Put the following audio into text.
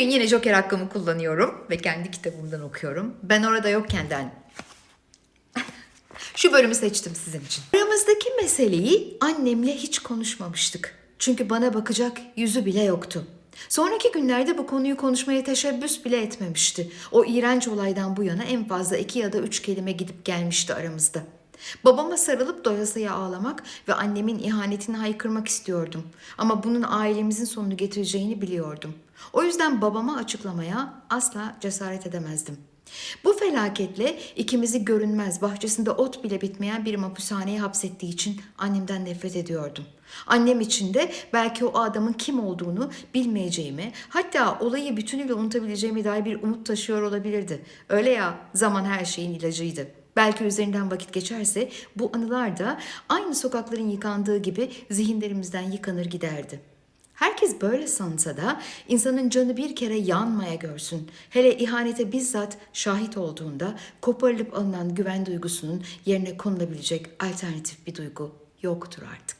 Bugün yine Joker hakkımı kullanıyorum ve kendi kitabımdan okuyorum. Ben orada yokkenden şu bölümü seçtim sizin için. Aramızdaki meseleyi annemle hiç konuşmamıştık. Çünkü bana bakacak yüzü bile yoktu. Sonraki günlerde bu konuyu konuşmaya teşebbüs bile etmemişti. O iğrenç olaydan bu yana en fazla iki ya da üç kelime gidip gelmişti aramızda. Babama sarılıp doyasıya ağlamak ve annemin ihanetini haykırmak istiyordum. Ama bunun ailemizin sonunu getireceğini biliyordum. O yüzden babama açıklamaya asla cesaret edemezdim. Bu felaketle ikimizi görünmez, bahçesinde ot bile bitmeyen bir mapushaneye hapsettiği için annemden nefret ediyordum. Annem için de belki o adamın kim olduğunu bilmeyeceğimi, hatta olayı bütünüyle unutabileceğime dair bir umut taşıyor olabilirdi. Öyle ya, zaman her şeyin ilacıydı. Belki üzerinden vakit geçerse bu anılar da aynı sokakların yıkandığı gibi zihinlerimizden yıkanır giderdi. Herkes böyle sansa da insanın canı bir kere yanmaya görsün. Hele ihanete bizzat şahit olduğunda koparılıp alınan güven duygusunun yerine konulabilecek alternatif bir duygu yoktur artık.